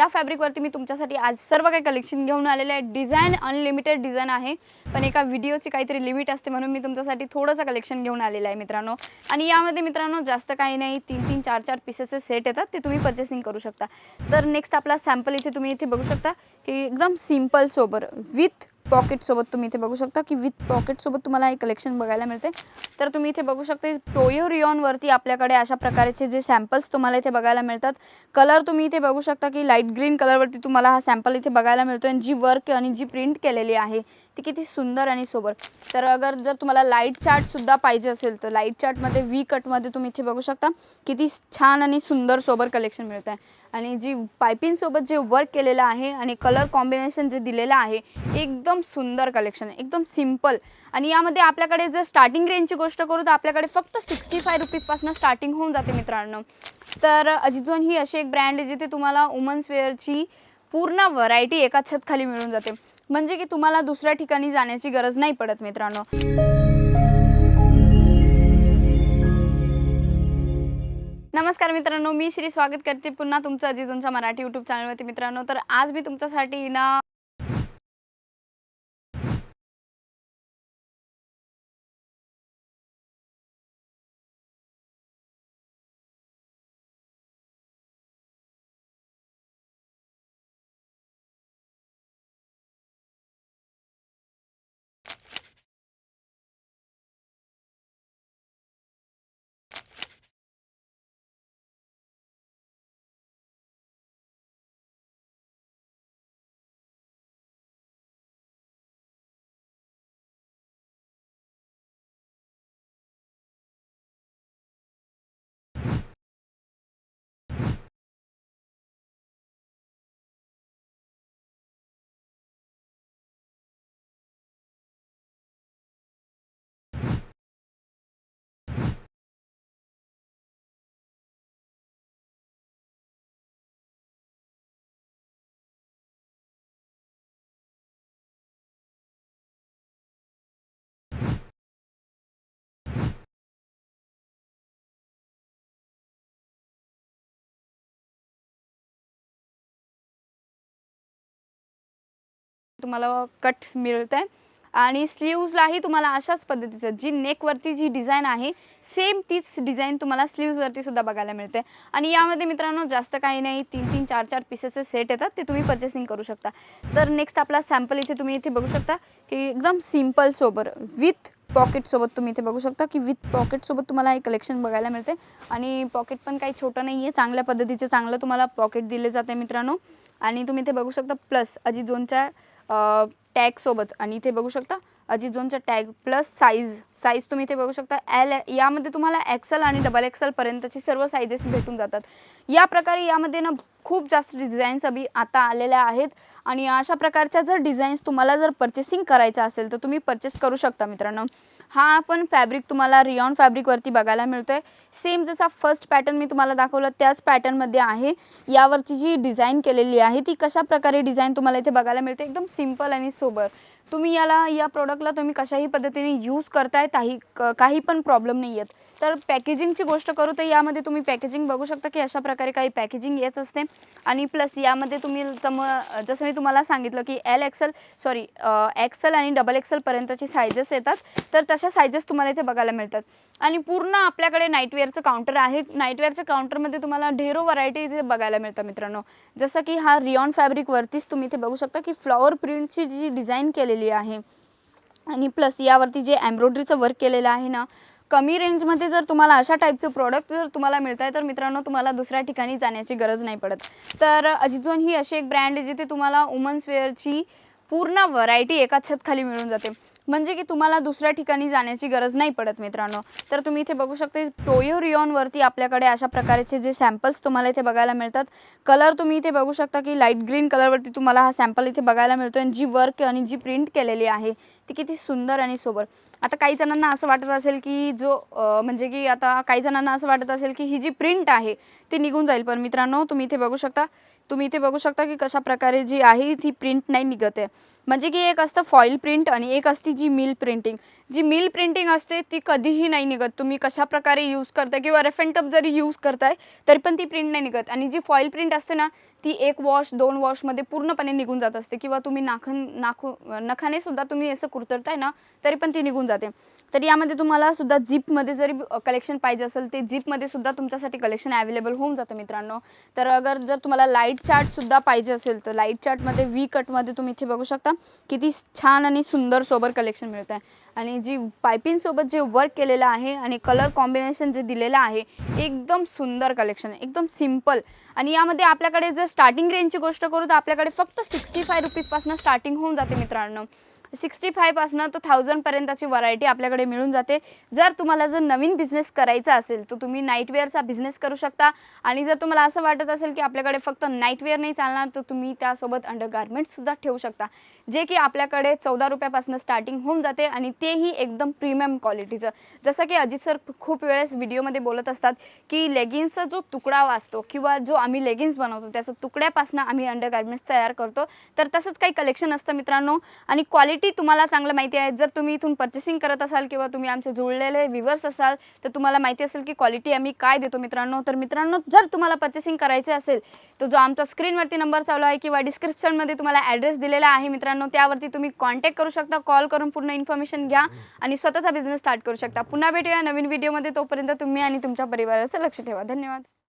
या फॅब्रिकवरती मी तुमच्यासाठी आज सर्व काही कलेक्शन घेऊन आलेले आहे. डिझाईन अनलिमिटेड डिझाईन आहे. पण एका व्हिडिओची काहीतरी लिमिट असते म्हणून मी तुमच्यासाठी थोडंसं कलेक्शन घेऊन आलेलं आहे मित्रांनो. आणि यामध्ये मित्रांनो जास्त काही नाही. तीन तीन चार चार पीसेसचे सेट येतात. ते तुम्ही पर्चेसिंग करू शकता. तर नेक्स्ट आपला सॅम्पल इथे तुम्ही इथे बघू शकता की एकदम सिंपल सोबर विथ पॉकेटसोबत तुम्ही इथे बघू शकता की विथ पॉकेटसोबत तुम्हाला हे कलेक्शन बघायला मिळते. तर तुम्ही इथे बघू शकता टोयो रिओनवरती आपल्याकडे अशा प्रकारचे जे सॅम्पल्स तुम्हाला इथे बघायला मिळतात. कलर तुम्ही इथे बघू शकता की लाइट ग्रीन कलरवरती तुम्हाला हा सॅम्पल इथे बघायला मिळतो आणि जी वर्क आणि जी प्रिंट केलेली आहे ती किती सुंदर आणि सोबर. तर अगर जर तुम्हाला लाइट चार्टसुद्धा पाहिजे असेल तर लाइट चार्टमध्ये व्ही कटमध्ये तुम्ही इथे बघू शकता किती छान आणि सुंदर सोबर कलेक्शन मिळत आहे आणि जी पायपिंगसोबत जे वर्क केलेलं आहे आणि कलर कॉम्बिनेशन जे दिलेलं आहे एकदम सुंदर कलेक्शन आहे एकदम सिंपल आणि यामध्ये आपल्याकडे जर स्टार्टिंग रेंजची गोष्ट करू तर आपल्याकडे फक्त सिक्स्टी फाय रुपीजपासून स्टार्टिंग होऊन जाते मित्रांनो. तर अजिजोन ही अशी एक ब्रँड आहे जिथे तुम्हाला वुमन्स वेअरची पूर्ण व्हरायटी एका छत खाली मिळून जाते. म्हणजे की तुम्हाला दुसऱ्या ठिकाणी जाण्याची गरज नाही पडत मित्रांनो. नमस्कार मित्रांनो मी श्री स्वागत करते पुन्हा तुमचं अजिजूनच्या मराठी यूट्यूब चॅनलवरती मित्रांनो तर आज मी तुमच्यासाठी ना तुम्हाला कट मिळत आहे आणि स्लीव्जलाही तुम्हाला अशाच पद्धतीचं जी नेकवरती जी डिझाईन आहे सेम तीच डिझाईन तुम्हाला स्लीव्जवरती सुद्धा बघायला मिळते आणि यामध्ये मित्रांनो जास्त काही नाही तीन तीन चार चार पीसेसचे सेट येतात ते तुम्ही पर्चेसिंग करू शकता. तर नेक्स्ट आपला सॅम्पल इथे तुम्ही इथे बघू शकता की एकदम सिंपल सोबर विथ पॉकेटसोबत तुम्ही इथे बघू शकता की विथ पॉकेटसोबत तुम्हाला हे कलेक्शन बघायला मिळते आणि पॉकेट पण काही छोटं नाही आहे चांगल्या पद्धतीचे चांगलं तुम्हाला पॉकेट दिले जाते मित्रांनो. आणि तुम्ही इथे बघू शकता प्लस अजिझोनच्या टॅगसोबत आणि इथे बघू शकता अजिझोनच्या टॅग प्लस साईज साईज तुम्ही इथे बघू शकता. एल यामध्ये तुम्हाला एक्सल आणि डबल एक्सलपर्यंतचे सर्व साईजेस भेटून जातात. या प्रकारे यामध्ये ना खूप जास्त डिझाईन्स अभि आता आलेल्या आहेत. आणि अशा प्रकारच्या जर डिझाईन्स तुम्हाला जर पर्चेसिंग करायचं असेल तर तुम्ही परचेस करू शकता मित्रांनो. हा पण फॅब्रिक तुम्हाला रिऑन फॅब्रिकवरती बघायला मिळतो आहे सेम जसा फर्स्ट पॅटर्न मी तुम्हाला दाखवलं त्याच पॅटर्नमध्ये आहे. यावरती जी डिझाईन केलेली आहे ती कशा प्रकारे डिझाईन तुम्हाला इथे बघायला मिळते? एकदम सिंपल आणि सोबर तुम्ही याला या प्रोडक्टला तुम्ही कशाही पद्धतीने यूज करताय काही क- काही पण प्रॉब्लेम नाही येत. तर पॅकेजिंगची गोष्ट करू तर यामध्ये तुम्ही पॅकेजिंग बघू शकता की अशा प्रकारे काही पॅकेजिंग येत असते. आणि प्लस यामध्ये तुम्ही सम जसं मी तुम्हाला सांगितलं की एल एक्सेल सॉरी एक्सेल आणि डबल एक्सेलपर्यंतची सायजेस येतात. तर तशा सायजेस तुम्हाला इथे बघायला मिळतात. आणि पूर्ण आपल्याकडे नाईटवेअरचं काउंटर आहे. नाईटवेअरच्या काउंटरमध्ये तुम्हाला ढेरो व्हरायटी इथे बघायला मिळतं मित्रांनो. जसं की हा रिऑन फॅब्रिकवरतीच तुम्ही इथे बघू शकता की फ्लॉवर प्रिंटची जी डिझाईन केलेली आहे. आणि प्लस यावरती जे एम्ब्रॉयडरीचं वर्क केलेलं आहे ना कमी रेंजमध्ये जर तुम्हाला अशा टाईपचे प्रोडक्ट जर तुम्हाला मिळत आहे तर मित्रांनो तुम्हाला दुसऱ्या ठिकाणी जाण्याची गरज नाही पडत. तर अजिजोन ही अशी एक ब्रँड आहे जिथे तुम्हाला वुमन्स वेअरची पूर्ण व्हरायटी एका छतखाली मिळून जाते. म्हणजे की तुम्हाला दुसऱ्या ठिकाणी जाण्याची गरज नाही पडत मित्रांनो. तर तुम्ही इथे बघू शकता टोयो रिओनवरती आपल्याकडे अशा प्रकारचे जे सॅम्पल्स तुम्हाला इथे बघायला मिळतात. कलर तुम्ही इथे बघू शकता की लाइट ग्रीन कलरवरती तुम्हाला हा सॅम्पल इथे बघायला मिळतो आणि जी वर्क आणि जी प्रिंट केलेली आहे ती किती सुंदर आणि सोबर. आता काही जणांना असं वाटत असेल की जो म्हणजे की आता काही जणांना असं वाटत असेल की ही जी प्रिंट आहे ती निघून जाईल. पण मित्रांनो तुम्ही इथे बघू शकता तुम्ही इथे बघू शकता की कशा प्रकारे जी आहे ती प्रिंट नाही निघत आहे. म्हणजे की एक असतं फॉईल प्रिंट आणि एक असती जी मिल प्रिंटिंग जी मिल प्रिंटिंग असते ती कधीही नाही निघत. तुम्ही कशा प्रकारे यूज करताय किंवा रफ अँड टप जरी यूज करताय तरी पण ती प्रिंट नाही निघत. आणि जी फॉईल प्रिंट असते ना ती एक वॉश दोन वॉशमध्ये पूर्णपणे निघून जात असते. किंवा तुम्ही नाखन नाखू नखाने सुद्धा तुम्ही असं कुरतरताय ना तरी पण ती निघून जाते. तर यामध्ये तुम्हाला सुद्धा झिपमध्ये जरी कलेक्शन पाहिजे असेल ते झिपमध्ये सुद्धा तुमच्यासाठी कलेक्शन अवेलेबल होऊन जातं मित्रांनो. तर अगर जर तुम्हाला लाइट चार्टसुद्धा पाहिजे असेल तर लाइट चार्टमध्ये व्ही कटमध्ये तुम्ही इथे बघू शकता. किती छान आणि सुंदर सोबर कलेक्शन मिळत आहे आणि जी पायपिंगसोबत जे वर्क केलेलं आहे आणि कलर कॉम्बिनेशन जे दिलेलं आहे एकदम सुंदर कलेक्शन एकदम सिंपल आणि यामध्ये आपल्याकडे जर स्टार्टिंग रेंजची गोष्ट करू तर आपल्याकडे फक्त सिक्स्टी फाय रुपीजपासून स्टार्टिंग होऊन जाते मित्रांनो. सिक्स्टी फायपासनं तर थाउजंडपर्यंतची व्हरायटी आपल्याकडे मिळून जाते. जर तुम्हाला जर नवीन बिझनेस करायचा असेल तर तुम्ही नाईटवेअरचा बिझनेस करू शकता. आणि जर तुम्हाला असं वाटत असेल की आपल्याकडे फक्त नाईटवेअर नाही चालणार तर तुम्ही त्यासोबत अंडरगार्मेंट्ससुद्धा ठेवू शकता. जे की आपल्याकडे चौदा रुपयापासून स्टार्टिंग होऊन जाते आणि तेही एकदम प्रीमियम क्वालिटीचं. जसं की अजित सर खूप वेळेस व्हिडिओमध्ये बोलत असतात की लेगिन्सचा जो तुकडा वाचतो किंवा जो आम्ही लेगिन्स बनवतो त्याचं तुकड्यापासून आम्ही अंडरगार्मेंट्स तयार करतो. तर तसंच काही कलेक्शन असतं मित्रांनो. आणि क्वालिटी तुम्हाला चांगलं माहिती आहे. जर तुम्ही इथून पर्चेसिंग करत असाल किंवा तुम्ही आमचे जुळलेले व्हिवर्स असाल तर तुम्हाला माहिती असेल की क्वालिटी आम्ही काय देतो मित्रांनो. तर मित्रांनो जर तुम्हाला पर्चेसिंग करायचे असेल तर जो आमचा स्क्रीनवरती नंबर चालू आहे किंवा डिस्क्रिप्शनमध्ये तुम्हाला ॲड्रेस दिलेला आहे मित्रांनो त्यावरती तुम्ही कॉन्टॅक्ट करू शकता कॉल करून पूर्ण इन्फॉर्मेशन घ्या आणि स्वतःचा बिझनेस स्टार्ट करू शकता. पुन्हा भेटूया नवीन व्हिडिओमध्ये तोपर्यंत तुम्ही आणि तुमच्या परिवाराचं लक्ष ठेवा. धन्यवाद.